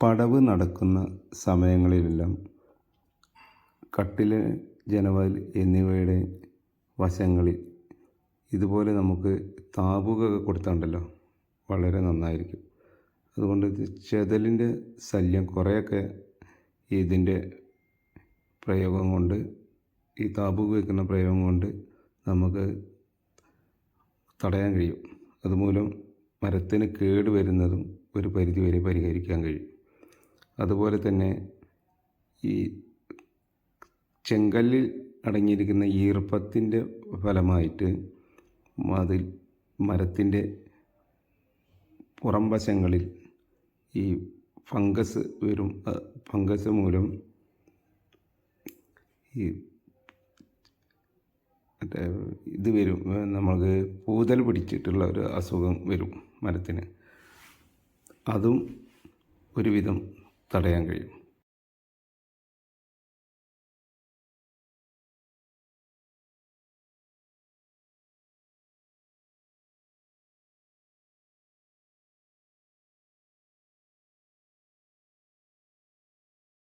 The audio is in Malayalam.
പടവ് നടക്കുന്ന സമയങ്ങളിലെല്ലാം കട്ടിൽ ജനവൽ എന്നിവയുടെ വശങ്ങളിൽ ഇതുപോലെ നമുക്ക് താബുക കൊടുത്താണ്ടല്ലോ വളരെ നന്നായിരിക്കും. അതുകൊണ്ട് ചെതലിന്റെ ശല്യം കുറേയൊക്കെ ഇതിന്റെ പ്രയോഗം കൊണ്ട് ഈ താപുക വയ്ക്കുന്ന പ്രയോഗം കൊണ്ട് നമുക്ക് തടയാൻ കഴിയും. അതുമൂലം മരത്തിന് കേട് വരുന്നതും ഒരു പരിധിവരെ പരിഹരിക്കാൻ കഴിയും. അതുപോലെ തന്നെ ഈ ചെങ്കല്ലിൽ അടങ്ങിയിരിക്കുന്ന ഈർപ്പത്തിന്റെ ഫലമായിട്ട് അതിൽ മരത്തിന്റെ പുറം വശങ്ങളിൽ ഈ ഫംഗസ് വരും ഫംഗസ് മൂലം ഈ മറ്റേ ഇത് വരും. നമുക്ക് പൂതൽ പിടിച്ചിട്ടുള്ള ഒരു അസുഖം വരും മരത്തിന്. അതും ഒരുവിധം തടയാൻ കഴിയും.